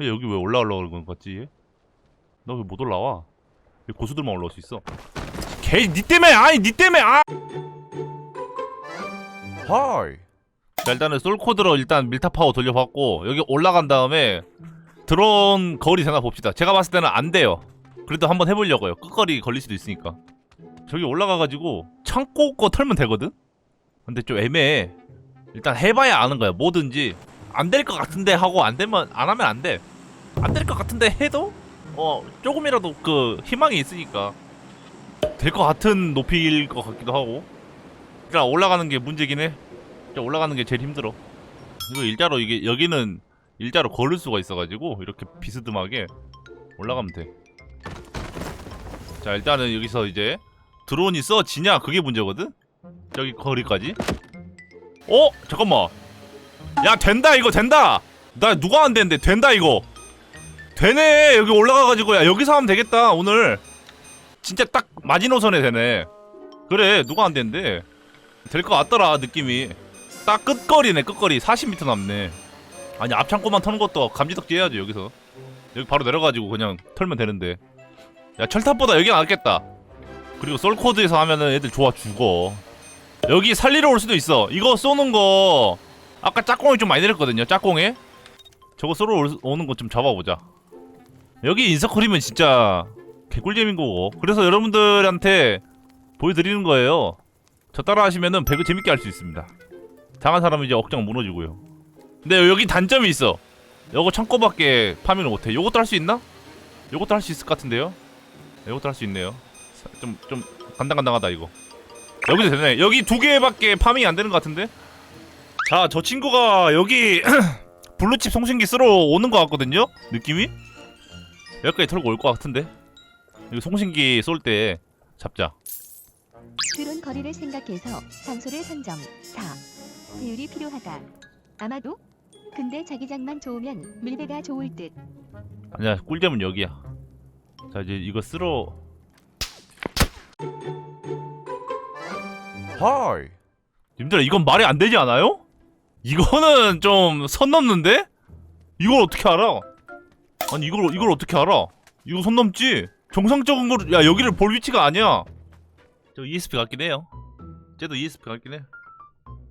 야, 여기 왜 올라오려고 그런 거 같지? 너 왜 못 올라와? 여기 고수들만 올라올 수 있어. 개니 때문에 아니 니 때문에 아. 하이. 자 일단은 솔코드로 일단 밀타 파워 돌려봤고 여기 올라간 다음에 드론 거리 되나 봅시다. 제가 봤을 때는 안 돼요. 그래도 한번 해보려고요. 끝거리 걸릴 수도 있으니까. 저기 올라가가지고 창고 거 털면 되거든. 근데 좀 애매해. 일단 해봐야 아는 거야. 뭐든지 안 될 것 같은데 하고 안 되면 안 하면 안 돼. 안 될 것 같은데 해도 어 조금이라도 그 희망이 있으니까 될 것 같은 높이일 것 같기도 하고. 일단 올라가는 게 문제긴 해. 일단 올라가는 게 제일 힘들어. 이거 일자로 이게 여기는 일자로 걸을 수가 있어가지고 이렇게 비스듬하게 올라가면 돼. 자 일단은 여기서 이제 드론이 써지냐 그게 문제거든. 저기 거리까지. 어 잠깐만. 야 된다 이거 된다. 나 누가 안 되는데 된다 이거. 되네 여기 올라가가지고 야 여기서 하면 되겠다 오늘. 진짜 딱 마지노선에 되네. 그래 누가 안 되는데 될 것 같더라 느낌이. 딱 끝거리네 끝거리 40m 남네. 아니 앞창고만 터는 것도 감지덕지 해야지 여기서. 여기 바로 내려가지고 그냥 털면 되는데. 야 철탑보다 여기가 낫겠다. 그리고 솔코드에서 하면은 애들 좋아 죽어. 여기 살리러 올 수도 있어. 이거 쏘는 거 아까 짝공이 좀 많이 내렸거든요. 짝공에 저거 올- 오는 거좀 잡아보자. 여기 인서클이면 진짜 개꿀잼인 거고. 그래서 여러분들한테 보여드리는 거예요. 저 따라 하시면은 배그 재밌게 할 수 있습니다. 당한 사람은 이제 억장 무너지고요. 근데 여기 단점이 있어. 요거 창고밖에 파밍을 못해. 요것도 할 수 있나? 요것도 할 수 있을 것 같은데요. 요것도 할 수 있네요. 좀좀 간당간당하다 이거. 여기도 되네. 여기 두 개밖에 파밍이 안 되는 것 같은데. 자, 저 친구가 여기 블루칩 송신기 쓰러 오는 것 같거든요. 느낌이 여기까지 털고 올 것 같은데. 여기 송신기 쏠 때 잡자. 드론 거리를 생각해서 장소를 선정. 4. 배율이 필요하다. 아마도? 근데 자기장만 좋으면 밀배가 좋을 듯. 아니야, 꿀잼은 여기야. 자, 이제 이거 쓰러. 하이. 님들아, 이건 말이 안 되지 않아요? 이거는 좀 선 넘는데? 이걸 어떻게 알아? 아니 이걸 이걸 어떻게 알아? 이거 선 넘지? 정상적인 거를 야 여기를 볼 위치가 아니야. 저 ESP 같긴 해요. 쟤도 ESP 같긴 해.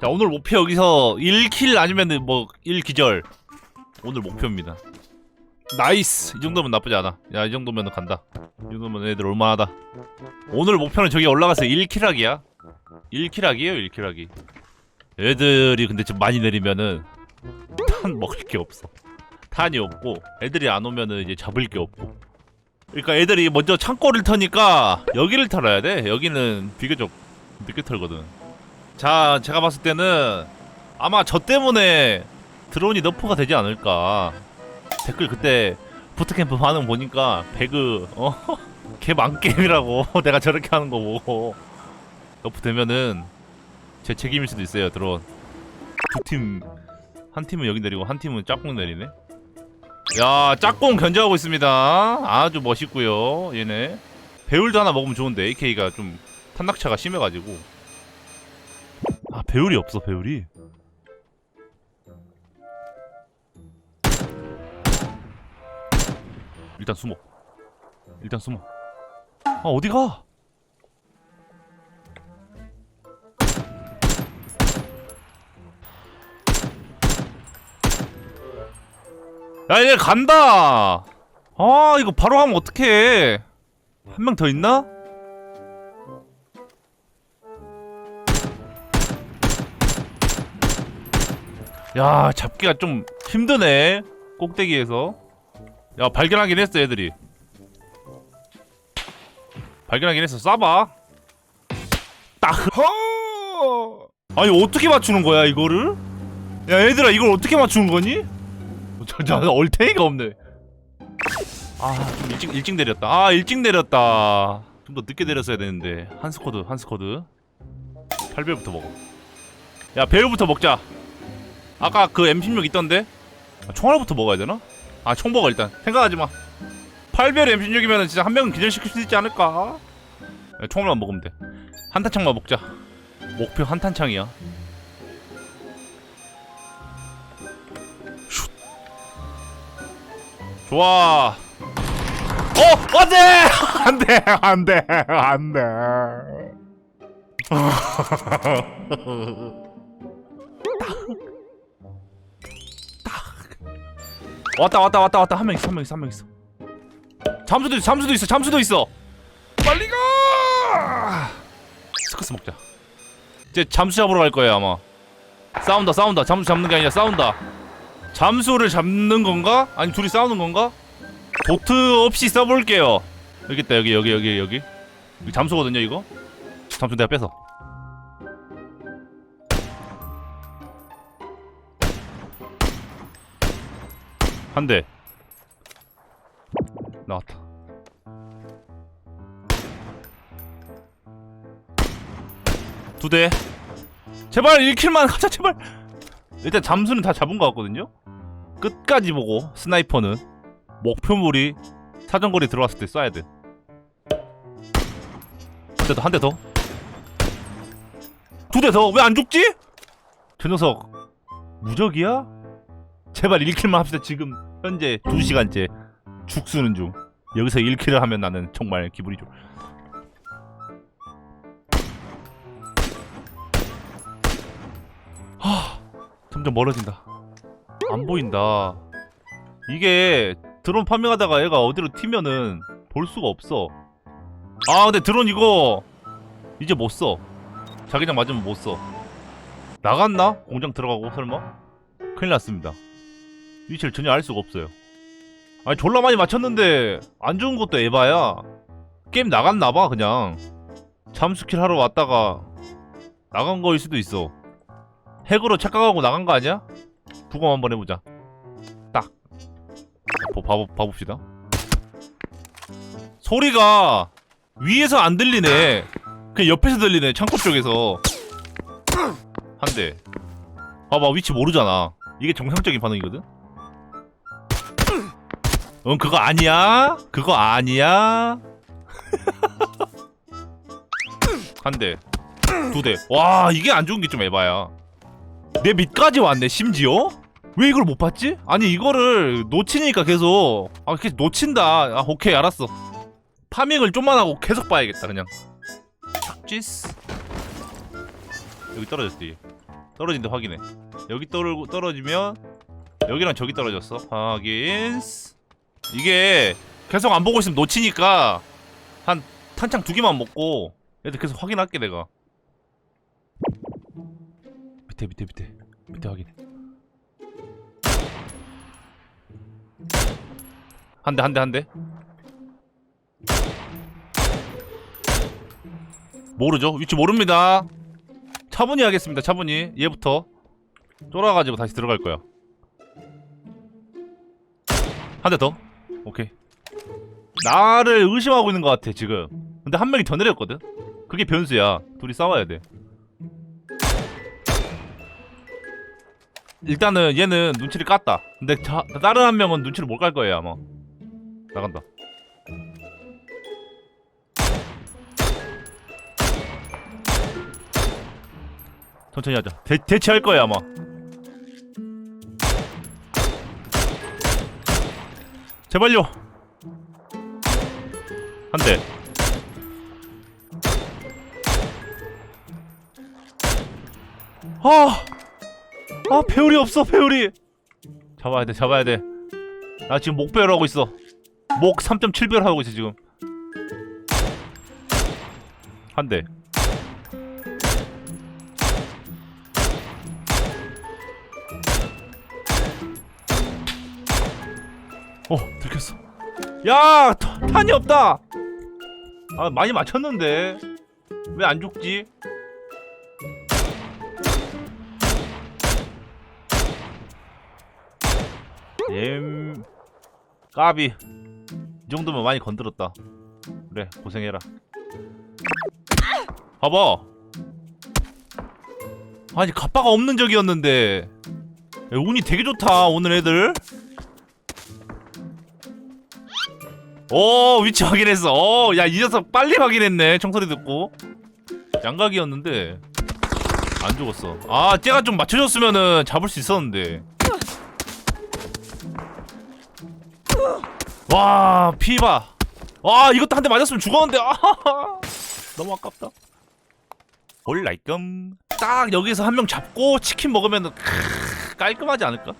자 오늘 목표 여기서 1킬 아니면 뭐 1기절. 오늘 목표입니다. 나이스 이 정도면 나쁘지 않아. 야 이 정도면 간다. 이 정도면 애들 올만하다. 오늘 목표는 저기 올라가서 1킬하기야. 1킬하기예요 1킬하기. 애들이 근데 좀 많이 내리면은 탄 먹을 게 없어. 탄이 없고 애들이 안 오면은 이제 잡을 게 없고. 그러니까 애들이 먼저 창고를 터니까 여기를 털어야 돼. 여기는 비교적 늦게 털거든. 자, 제가 봤을 때는 아마 저 때문에 드론이 너프가 되지 않을까. 댓글 그때 부트캠프 반응 보니까 배그 어? 개 망게임이라고 내가 저렇게 하는 거 보고 너프 되면은 제 책임일 수도 있어요 드론. 두 팀. 한 팀은 여기 내리고 한 팀은 짝꿍 내리네. 야 짝꿍 견제하고 있습니다. 아주 멋있고요 얘네. 배율도 하나 먹으면 좋은데 AK가 좀 탄낙차가 심해가지고. 아 배율이 없어 배율이? 일단 숨어. 일단 숨어. 아 어디가 야, 얘 간다. 아, 이거 바로 가면 어떡해. 한 명 더 있나? 야, 잡기가 좀 힘드네. 꼭대기에서. 야, 발견하긴 했어, 애들이. 발견하긴 했어. 쏴봐. 딱. 허! 아니, 어떻게 맞추는 거야, 이거를? 야, 얘들아, 이걸 어떻게 맞추는 거니? 저, 저, 얼탱이가 없네. 아, 좀 일찍, 일찍 내렸다. 아, 일찍 내렸다. 좀 더 늦게 내렸어야 되는데. 한 스쿼드, 한 스쿼드. 8배부터 먹어. 야, 배율부터 먹자. 아까 그 M16 있던데? 아, 총알부터 먹어야 되나? 아, 총 먹어, 일단. 생각하지 마. 8배율 M16이면 진짜 한 명은 기절시킬 수 있지 않을까? 야, 총알만 먹으면 돼. 한탄창만 먹자. 목표 한탄창이야. 좋아. 어, 안돼, 안돼, 안돼, 안돼. 왔다, 왔다, 왔다, 왔다. 한 명 있어, 한 명 있어, 한 명 있어. 잠수도 있어, 잠수도 있어, 잠수도 있어. 빨리 가. 스커스 먹자. 이제 잠수 잡으러 갈 거예요 아마. 싸운다, 싸운다. 잠수 잡는 게 아니라 싸운다. 잠수를 잡는 건가? 아니 둘이 싸우는 건가? 도트 없이 써볼게요. 여기 있다 여기 여기 여기 여기. 여기 잠수거든요 이거. 잠수 내가 뺏어. 한 대. 나왔다. 두 대. 제발 1킬만 하자 제발. 일단 잠수는 다 잡은 것 같거든요. 끝까지 보고 스나이퍼는 목표물이 사정거리 들어왔을 때 쏴야 돼. 더, 한대 더. 두 대 더. 왜 안 죽지? 저 녀석 무적이야? 제발 1킬만 합시다. 지금 현재 2시간째 죽수는 중. 여기서 1킬을 하면 나는 정말 기분이 좋. 하, 점점 멀어진다. 안 보인다. 이게 드론 파밍하다가 얘가 어디로 튀면은 볼 수가 없어. 아 근데 드론 이거 이제 못 써. 자기장 맞으면 못 써. 나갔나? 공장 들어가고 설마? 큰일 났습니다. 위치를 전혀 알 수가 없어요. 아니 졸라 많이 맞췄는데 안 죽은 것도 에바야. 게임 나갔나봐 그냥. 잠수킬 하러 왔다가 나간 거일 수도 있어. 핵으로 착각하고 나간 거 아니야? 부검 한번 해보자. 딱. 보, 봐보, 봐봅시다. 소리가 위에서 안 들리네. 그냥 옆에서 들리네. 창고 쪽에서. 한 대. 봐봐, 위치 모르잖아. 이게 정상적인 반응이거든? 응, 그거 아니야? 그거 아니야? 한 대. 두 대. 와, 이게 안 좋은 게 좀 에바야. 내 밑까지 왔네 심지어? 왜 이걸 못 봤지? 아니 이거를 놓치니까 계속. 아 계속 놓친다. 아 오케이 알았어. 파밍을 좀만 하고 계속 봐야겠다 그냥. 쥐스. 여기 떨어졌지 떨어진 데 확인해. 여기 떨, 떨어지면 여기랑 저기 떨어졌어. 확인. 이게 계속 안 보고 있으면 놓치니까 한 탄창 두 개만 먹고 얘들 계속 확인할게 내가 밑에 밑에 밑에. 밑에 확인해 한대 한대 한대? 모르죠? 위치 모릅니다. 차분히 하겠습니다 차분히. 얘부터. 쫄아가지고 다시 들어갈 거야 한 대 더? 오케이. 나를 의심하고 있는 것 같아 지금. 근데 한 명이 더 내렸거든? 그게 변수야. 둘이 싸워야 돼 일단은 얘는 눈치를 깠다. 근데 자, 다른 한 명은 눈치를 못 깔 거예요 아마. 나간다. 천천히 하자. 대, 대치할 거예요 아마. 제발요. 한 대. 아. 아 배율이 없어 배율이. 잡아야 돼 잡아야 돼나 지금 목 배열 하고 있어. 목 3.7배열 하고 있어 지금. 한대. 어 들켰어. 야 타- 탄이 없다. 아 많이 맞췄는데. 왜 안 죽지 엠 까비. 이 정도면 많이 건드렸다. 그래 고생해라. 봐봐. 아니 갑바가 없는 적이었는데. 야, 운이 되게 좋다 오늘 애들. 오 위치 확인했어. 어야이 녀석 빨리 확인했네 총소리 듣고. 양각이었는데 안 죽었어. 아 쟤가 좀 맞춰줬으면은 잡을 수 있었는데 와 피봐 와 이것도 한 대 맞았으면 죽었는데. 아. 너무 아깝다. 올라이끔 딱 여기서 한 명 잡고 치킨 먹으면 깔끔하지 않을까?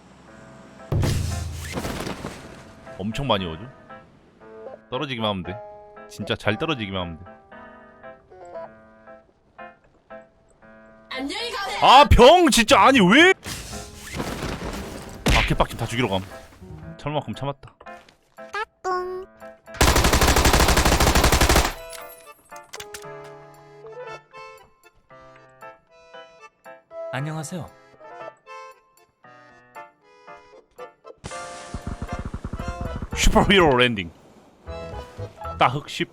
엄청 많이 오죠? 떨어지기만 하면 돼. 진짜 잘 떨어지기만 하면 안녕히 가세요. 돼아 병 진짜 아니 왜? 아 개빡침 다 죽이러 감. 철만큼 참았다 안녕하세요. 슈퍼히어로 랜딩. 따흑 10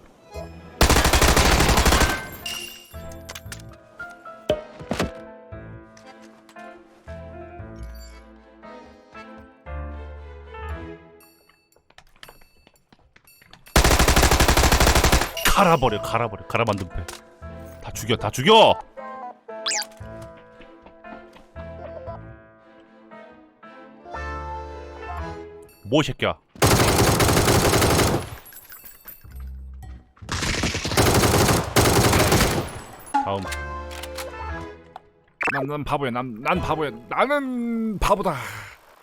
갈아버려 갈아버려. 갈아 만든 패다 죽여 다 죽여 뭐이 새끼야 다음 난, 난 바보야. 난, 난 바보야. 나는 바보다.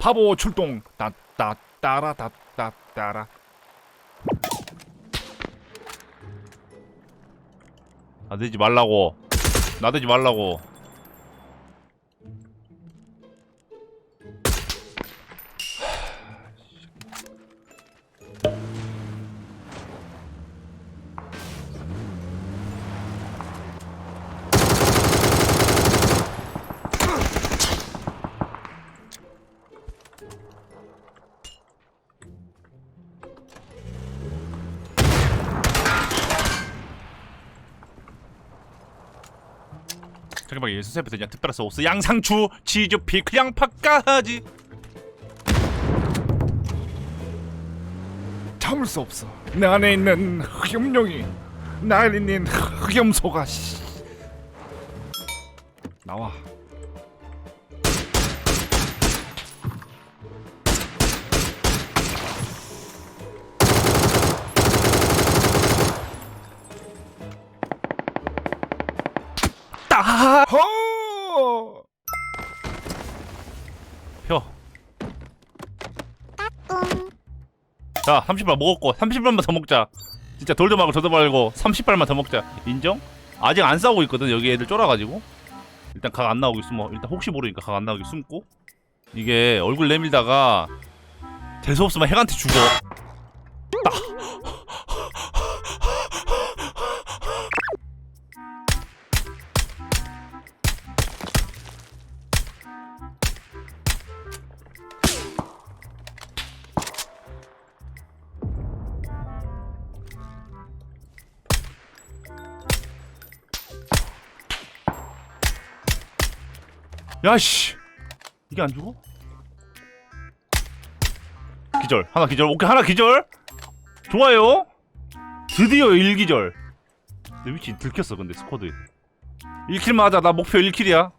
바보 출동. 따따 따라 따따 따라. 나대지 말라고 나대지 말라고 잠깐만 예수세부터 그냥 특별한 소스 양상추 치즈 피클 양파까지 참을 수 없어. 내 안에 있는 흑염룡이 날 있는 흑염소가 씨. 나와. 자, 30발 먹었고 30발만 더 먹자. 진짜 돌도 말고 저도 말고 30발만 더 먹자. 인정? 아직 안 싸우고 있거든. 여기 애들 쫄아가지고. 일단 각 안 나오게 숨어. 일단 혹시 모르니까 각 안 나오게 숨고. 이게 얼굴 내밀다가 재수 없으면 핵한테 죽어. 야씨. 이게 안 죽어? 기절. 하나 기절. 오케이 하나 기절. 좋아요. 드디어 1기절. 내 위치 들켰어 근데 스쿼드에. 1킬만 하자. 나 목표 1킬이야.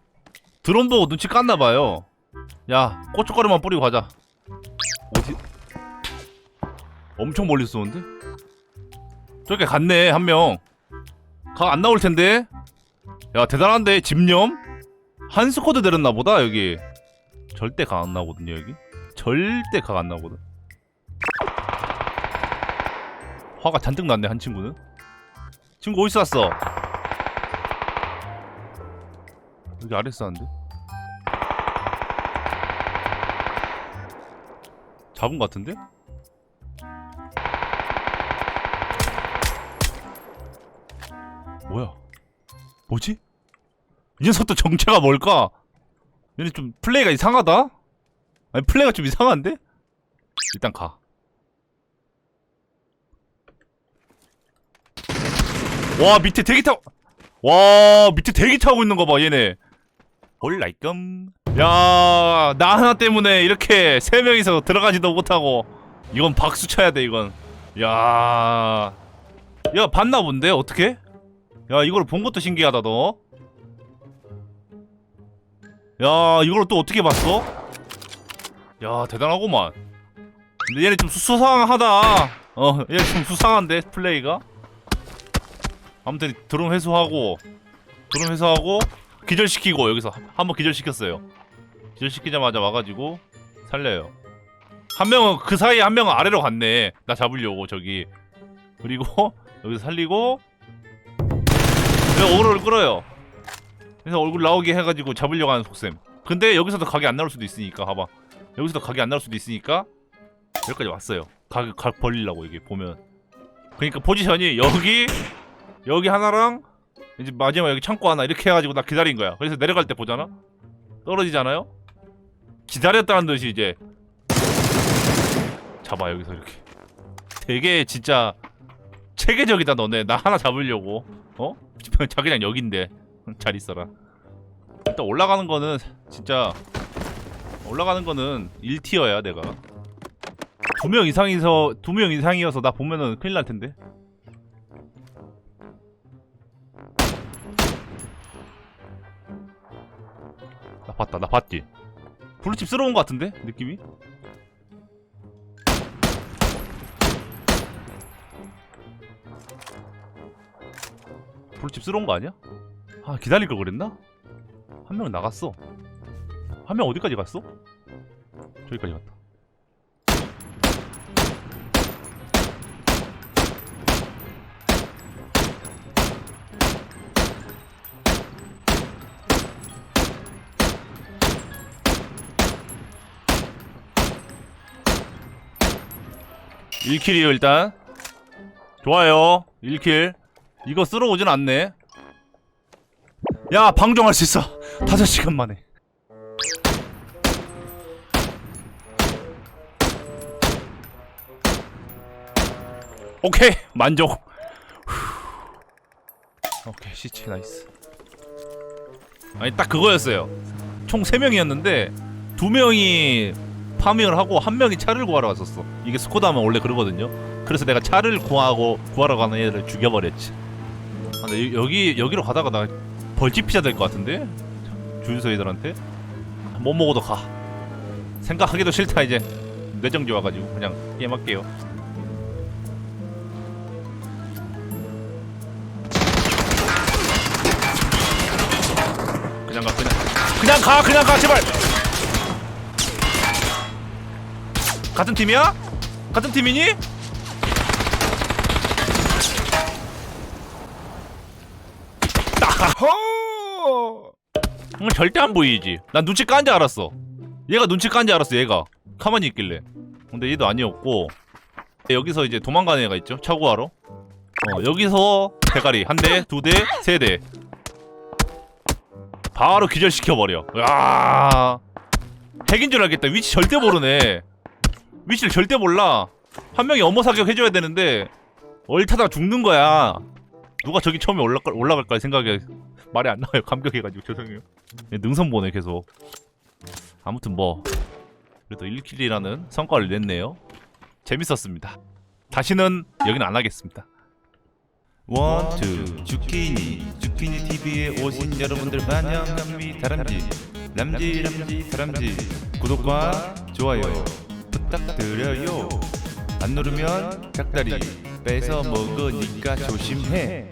드론 보고 눈치 깠나 봐요. 야, 고춧가루만 뿌리고 가자. 어디? 엄청 멀리 쏘는데? 저기 갔네 한 명. 각 안 나올 텐데. 야 대단한데 집념. 한 스쿼드 내렸나 보다 여기. 절대 각 안 나오거든요 여기. 절대 각 안 나오거든. 화가 잔뜩 났네 한 친구는. 친구 어디서 왔어? 여기 아래 있었는데. 잡은 것 같은데? 뭐야? 뭐지? 이 녀석도 정체가 뭘까? 얘네 좀 플레이가 이상하다? 아니 플레이가 좀 이상한데? 일단 가. 와 밑에 대기 타고 와 밑에 대기 타고 있는 거 봐 얘네. 올라이끔. 야, 나 하나 때문에 이렇게 세 명이서 들어가지도 못하고 이건 박수 쳐야 돼 이건. 야, 야 봤나 본데 어떻게? 야 이걸 본 것도 신기하다 너. 야 이걸 또 어떻게 봤어? 야 대단하구만. 근데 얘네 좀 수- 수상하다. 어, 얘좀 수상한데 플레이가. 아무튼 드론 회수하고 드론 회수하고 기절시키고 여기서 한번 기절시켰어요. 기절시키자마자 와가지고 살려요. 한 명은 그 사이에 한 명은 아래로 갔네. 나 잡으려고 저기. 그리고 여기서 살리고 내가 어그로를 끌어요. 그래서 얼굴 나오게 해가지고 잡으려고 하는 속셈. 근데 여기서도 각이 안 나올 수도 있으니까 봐봐. 여기서도 각이 안 나올 수도 있으니까 여기까지 왔어요. 각, 각 벌리려고 이게 보면. 그러니까 포지션이 여기 여기 하나랑 이제 마지막 여기 창고 하나 이렇게 해가지고 나 기다린 거야. 그래서 내려갈 때 보잖아. 떨어지잖아요. 기다렸다는 듯이 이제 잡아 여기서 이렇게. 되게 진짜 체계적이다 너네. 나 하나 잡으려고. 어? 자기장 여긴데 잘 있어라. 일단 올라가는 거는 진짜 올라가는 거는 1티어야 내가. 두 명 이상이서 두 명 이상이어서 나 보면은 큰일 날 텐데. 나 봤다, 나 봤지. 블루칩 쓸어온 것 같은데 느낌이? 블루칩 쓸어온 거 아니야? 아 기다릴 걸 그랬나? 한 명은 나갔어. 한 명 어디까지 갔어? 저기까지 갔다. 일킬이에요 일단 좋아요 1킬 이거 쓸어 오진 않네 야 방종할 수 있어. 5시간 만에. 오케이 만족. 후. 오케이 시체 나이스. 아니 딱 그거였어요. 총 3명이었는데 2명이 파밍을 하고 한 명이 차를 구하러 왔었어. 이게 스코다면 원래 그러거든요. 그래서 내가 차를 구하고 구하러 가는 애를 죽여버렸지. 아, 근데 여- 여기 여기로 가다가 나 벌집 피자 될 것 같은데? 주유소 애들한테? 못 먹어도 가. 생각하기도 싫다 이제. 뇌정지 와가지고 그냥 게임할게요. 그냥 가 그냥. 그냥 가 그냥 가 제발! 같은 팀이야? 같은 팀이니? 허! 응, 절대 안 보이지. 난 눈치 깐지 알았어. 얘가 눈치 깐지 알았어. 얘가 가만히 있길래. 근데 얘도 아니었고 여기서 이제 도망가는 애가 있죠. 차고하러. 어 여기서 대가리 한 대, 두 대, 세 대. 바로 기절시켜 버려. 야 핵인 줄 알겠다. 위치 절대 모르네. 위치를 절대 몰라. 한 명이 어머 사격 해줘야 되는데 얼타다 죽는 거야. 누가 저기 처음에 올라갈 올라갈까 생각에 말이 안 나와요. 감격해가지고 죄송해요. 네, 능선 보네 계속. 아무튼 뭐 그래도 1킬이라는 성과를 냈네요. 재밌었습니다. 다시는 여긴 안 하겠습니다. 원투 주키니 주키니 TV에 오신 여러분들 환영합니다 다람쥐 람쥐 람쥐 다람쥐 구독과 좋아요 부탁드려요 안 누르면 닭다리 뺏어 먹으니까 조심해